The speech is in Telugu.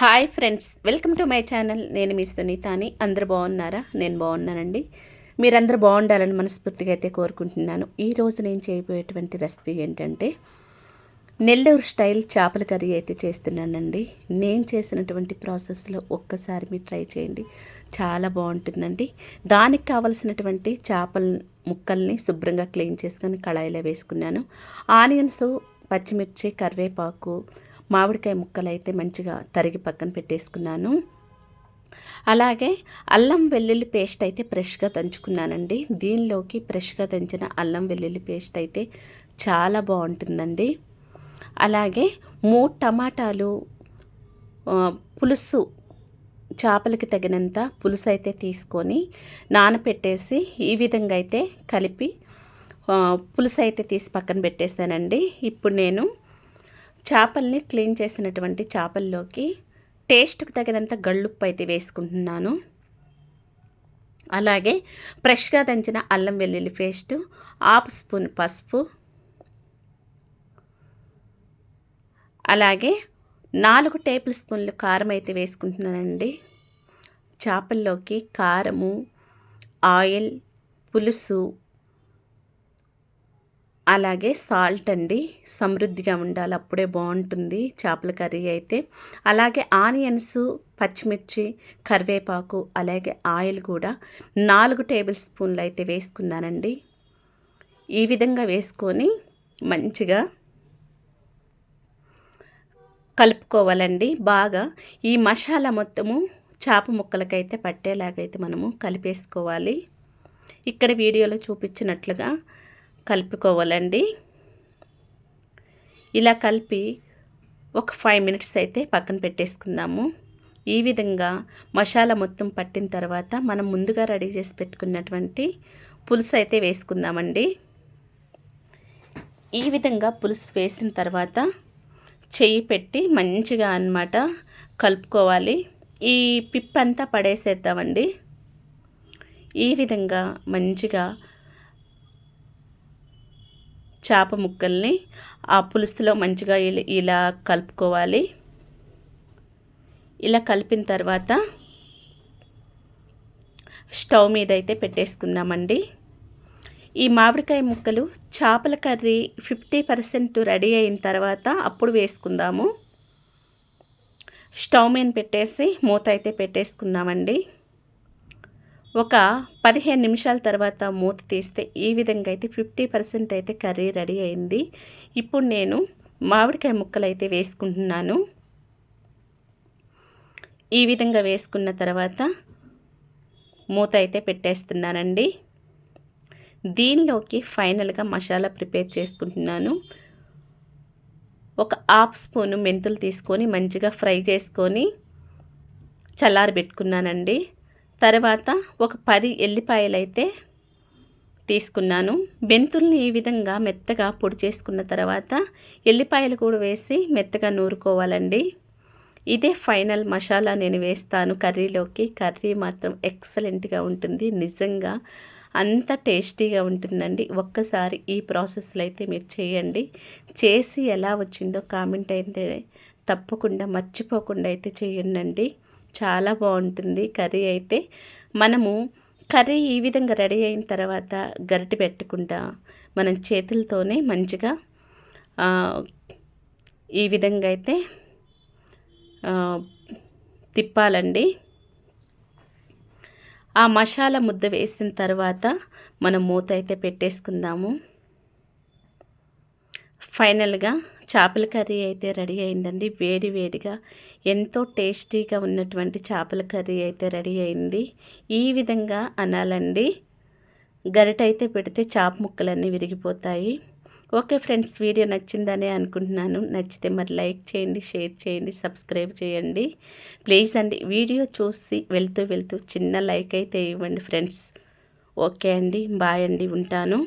Hi friends welcome to my channel. నేను మీ సునీతాని. అందరు బాగున్నారా? నేను బాగున్నానండి. మీరందరూ బాగుండాలని మనస్ఫూర్తిగా అయితే కోరుకుంటున్నాను. ఈరోజు నేను చేయబోయేటువంటి రెసిపీ ఏంటంటే నెల్లూరు స్టైల్ చేపల కర్రీ అయితే చేస్తున్నానండి. నేను చేసినటువంటి ప్రాసెస్లో ఒక్కసారి మీరు ట్రై చేయండి. చాలా బాగుంటుందండి. దానికి కావలసినటువంటి చేపల ముక్కల్ని శుభ్రంగా క్లీన్ చేసుకొని కళాయిలో వేసుకున్నాను. ఆనియన్స్ పచ్చిమిర్చి కరివేపాకు మామిడికాయ ముక్కలు అయితే మంచిగా తరిగి పక్కన పెట్టేసుకున్నాను. అలాగే అల్లం వెల్లుల్లి పేస్ట్ అయితే ఫ్రెష్గా దంచుకున్నానండి. దీనిలోకి ఫ్రెష్గా దంచిన అల్లం వెల్లుల్లి పేస్ట్ అయితే చాలా బాగుంటుందండి. అలాగే మూడు టమాటాలు పులుసు చేపలకి తగినంత పులుసు అయితే తీసుకొని నానపెట్టేసి ఈ విధంగా అయితే కలిపి పులుసు అయితే తీసి పక్కన పెట్టేశానండి. ఇప్పుడు నేను చేపల్ని క్లీన్ చేసినటువంటి చేపల్లోకి టేస్ట్కి తగినంత గళ్ళుప్పు అయితే వేసుకుంటున్నాను. అలాగే ఫ్రెష్గా దంచిన అల్లం వెల్లుల్లి పేస్ట్ హాఫ్ స్పూన్ పసుపు అలాగే నాలుగు టేబుల్ స్పూన్లు కారం అయితే వేసుకుంటున్నానండి. చేపల్లోకి కారము ఆయిల్ పులుసు అలాగే సాల్ట్ అండి. సమృద్ధిగా ఉండాలి. అప్పుడే బాగుంటుంది. చేపల కర్రీ అయితే. అలాగే ఆనియన్స్ పచ్చిమిర్చి కరివేపాకు అలాగే ఆయిల్ కూడా నాలుగు టేబుల్ స్పూన్లు అయితే వేసుకున్నానండి. ఈ విధంగా వేసుకొని మంచిగా కలుపుకోవాలండి. బాగా ఈ మసాలా మొత్తము చేప ముక్కలకైతే పట్టేలాగైతే మనము కలిపేసుకోవాలి. ఇక్కడ వీడియోలో చూపించినట్లుగా కలుపుకోవాలండి. ఇలా కలిపి ఒక ఫైవ్ మినిట్స్ అయితే పక్కన పెట్టేసుకుందాము. ఈ విధంగా మసాలా మొత్తం పట్టిన తర్వాత మనం ముందుగా రెడీ చేసి పెట్టుకున్నటువంటి పులుసు అయితే వేసుకుందామండి. ఈ విధంగా పులుసు వేసిన తర్వాత చెయ్యి పెట్టి మంచిగా అన్నమాట కలుపుకోవాలి. ఈ పిప్పంతా పడేసేద్దామండి. ఈ విధంగా మంచిగా చేప ముక్కల్ని ఆ పులుసులో మంచిగా ఇలా కలుపుకోవాలి. ఇలా కలిపిన తర్వాత స్టవ్ మీద అయితే పెట్టేసుకుందామండి. ఈ మామిడికాయ ముక్కలు చేపల కర్రీ ఫిఫ్టీ పర్సెంట్ రెడీ అయిన తర్వాత అప్పుడు వేసుకుందాము. స్టవ్ మీద పెట్టేసి మూత అయితే పెట్టేసుకుందామండి. ఒక పదిహేను నిమిషాల తర్వాత మూత తీస్తే ఈ విధంగా అయితే ఫిఫ్టీ పర్సెంట్ అయితే కర్రీ రెడీ అయింది. ఇప్పుడు నేను మామిడికాయ ముక్కలు అయితే వేసుకుంటున్నాను. ఈ విధంగా వేసుకున్న తర్వాత మూత అయితే పెట్టేస్తున్నానండి. దీనిలోకి ఫైనల్గా మసాలా ప్రిపేర్ చేసుకుంటున్నాను. ఒక హాఫ్ స్పూను మెంతులు తీసుకొని మంచిగా ఫ్రై చేసుకొని చల్లారి పెట్టుకున్నానండి తర్వాత ఒక పది ఎల్లిపాయలు అయితే తీసుకున్నాను. మెంతుల్ని ఈ విధంగా మెత్తగా పొడి చేసుకున్న తర్వాత ఎల్లిపాయలు కూడా వేసి మెత్తగా నూరుకోవాలండి. ఇదే ఫైనల్ మసాలా నేను వేస్తాను కర్రీలోకి. కర్రీ మాత్రం ఎక్సలెంట్గా ఉంటుంది. నిజంగా అంత టేస్టీగా ఉంటుందండి. ఒక్కసారి ఈ ప్రాసెస్లో అయితే మీరు చేయండి. చేసి ఎలా వచ్చిందో కామెంట్ అయితే తప్పకుండా మర్చిపోకుండా అయితే చేయండి చాలా బాగుంటుంది కర్రీ అయితే. మనము కర్రీ ఈ విధంగా రెడీ అయిన తర్వాత గరిటె పెట్టుకుంటా మనం చేతులతోనే మంచిగా ఈ విధంగా అయితే తిప్పాలండి. ఆ మసాలా ముద్ద వేసిన తర్వాత మనం మూత అయితే పెట్టేసుకుందాము. ఫైనల్గా చేపల కర్రీ అయితే రెడీ అయిందండి. వేడి వేడిగా ఎంతో టేస్టీగా ఉన్నటువంటి చేపల కర్రీ అయితే రెడీ అయింది. ఈ విధంగా అనాలండి. గరిట అయితే పెడితే చేప ముక్కలన్నీ విరిగిపోతాయి. ఓకే ఫ్రెండ్స్ వీడియో నచ్చిందనే అనుకుంటున్నాను. నచ్చితే మరి లైక్ చేయండి షేర్ చేయండి సబ్స్క్రైబ్ చేయండి. ప్లీజ్ అండి వీడియో చూసి వెళ్తూ వెళ్తూ చిన్న లైక్ అయితే ఇవ్వండి ఫ్రెండ్స్. ఓకే అండి బాయ్ అండి ఉంటాను.